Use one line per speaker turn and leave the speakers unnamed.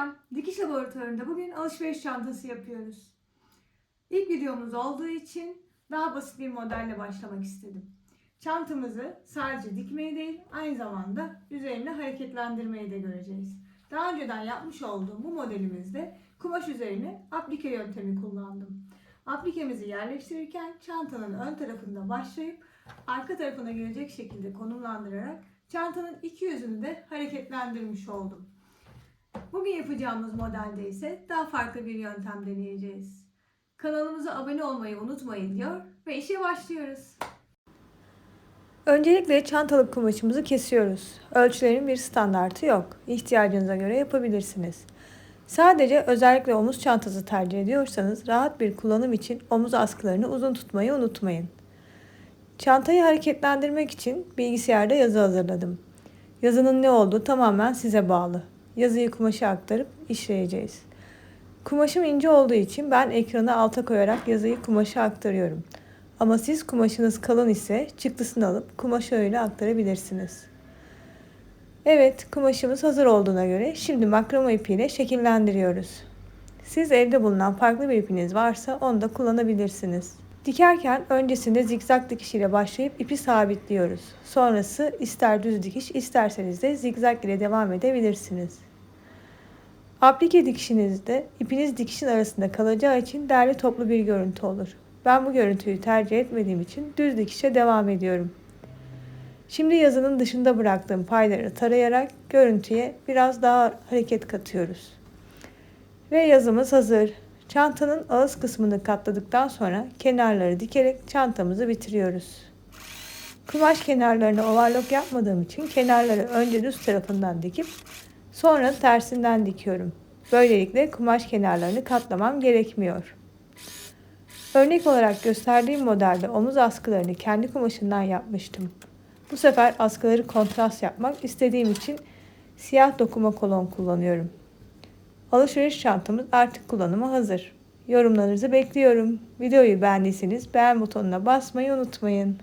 Selam, Dikiş Laboratuvarı'nda bugün alışveriş çantası yapıyoruz. İlk videomuz olduğu için daha basit bir modelle başlamak istedim. Çantamızı sadece dikmeyi değil, aynı zamanda üzerine hareketlendirmeyi de göreceğiz. Daha önceden yapmış olduğum bu modelimizde kumaş üzerine aplike yöntemi kullandım. Aplikemizi yerleştirirken çantanın ön tarafında başlayıp arka tarafına gelecek şekilde konumlandırarak çantanın iki yüzünü de hareketlendirmiş oldum. Bugün yapacağımız modelde ise daha farklı bir yöntem deneyeceğiz. Kanalımıza abone olmayı unutmayın diyor ve işe başlıyoruz. Öncelikle çantalık kumaşımızı kesiyoruz. Ölçülerin bir standartı yok. İhtiyacınıza göre yapabilirsiniz. Sadece özellikle omuz çantası tercih ediyorsanız rahat bir kullanım için omuz askılarını uzun tutmayı unutmayın. Çantayı hareketlendirmek için bilgisayarda yazı hazırladım. Yazının ne olduğu tamamen size bağlı. Yazıyı kumaşa aktarıp işleyeceğiz. Kumaşım ince olduğu için ben ekranı alta koyarak yazıyı kumaşa aktarıyorum. Ama siz kumaşınız kalın ise çıktısını alıp kumaşa öyle aktarabilirsiniz. Evet, kumaşımız hazır olduğuna göre şimdi makrama ipiyle şekillendiriyoruz. Siz evde bulunan farklı bir ipiniz varsa onu da kullanabilirsiniz. Dikerken öncesinde zikzak dikiş ile başlayıp ipi sabitliyoruz. Sonrası ister düz dikiş isterseniz de zikzak ile devam edebilirsiniz. Aplike dikişinizde ipiniz dikişin arasında kalacağı için derli toplu bir görüntü olur. Ben bu görüntüyü tercih etmediğim için düz dikişe devam ediyorum. Şimdi yazının dışında bıraktığım payları tarayarak görüntüye biraz daha hareket katıyoruz. Ve yazımız hazır. Çantanın ağız kısmını katladıktan sonra kenarları dikerek çantamızı bitiriyoruz. Kumaş kenarlarını overlock yapmadığım için kenarları önce düz tarafından dikip sonra tersinden dikiyorum. Böylelikle kumaş kenarlarını katlamam gerekmiyor. Örnek olarak gösterdiğim modelde omuz askılarını kendi kumaşından yapmıştım. Bu sefer askıları kontrast yapmak istediğim için siyah dokuma kolon kullanıyorum. Alışveriş çantamız artık kullanıma hazır. Yorumlarınızı bekliyorum. Videoyu beğendiyseniz beğen butonuna basmayı unutmayın.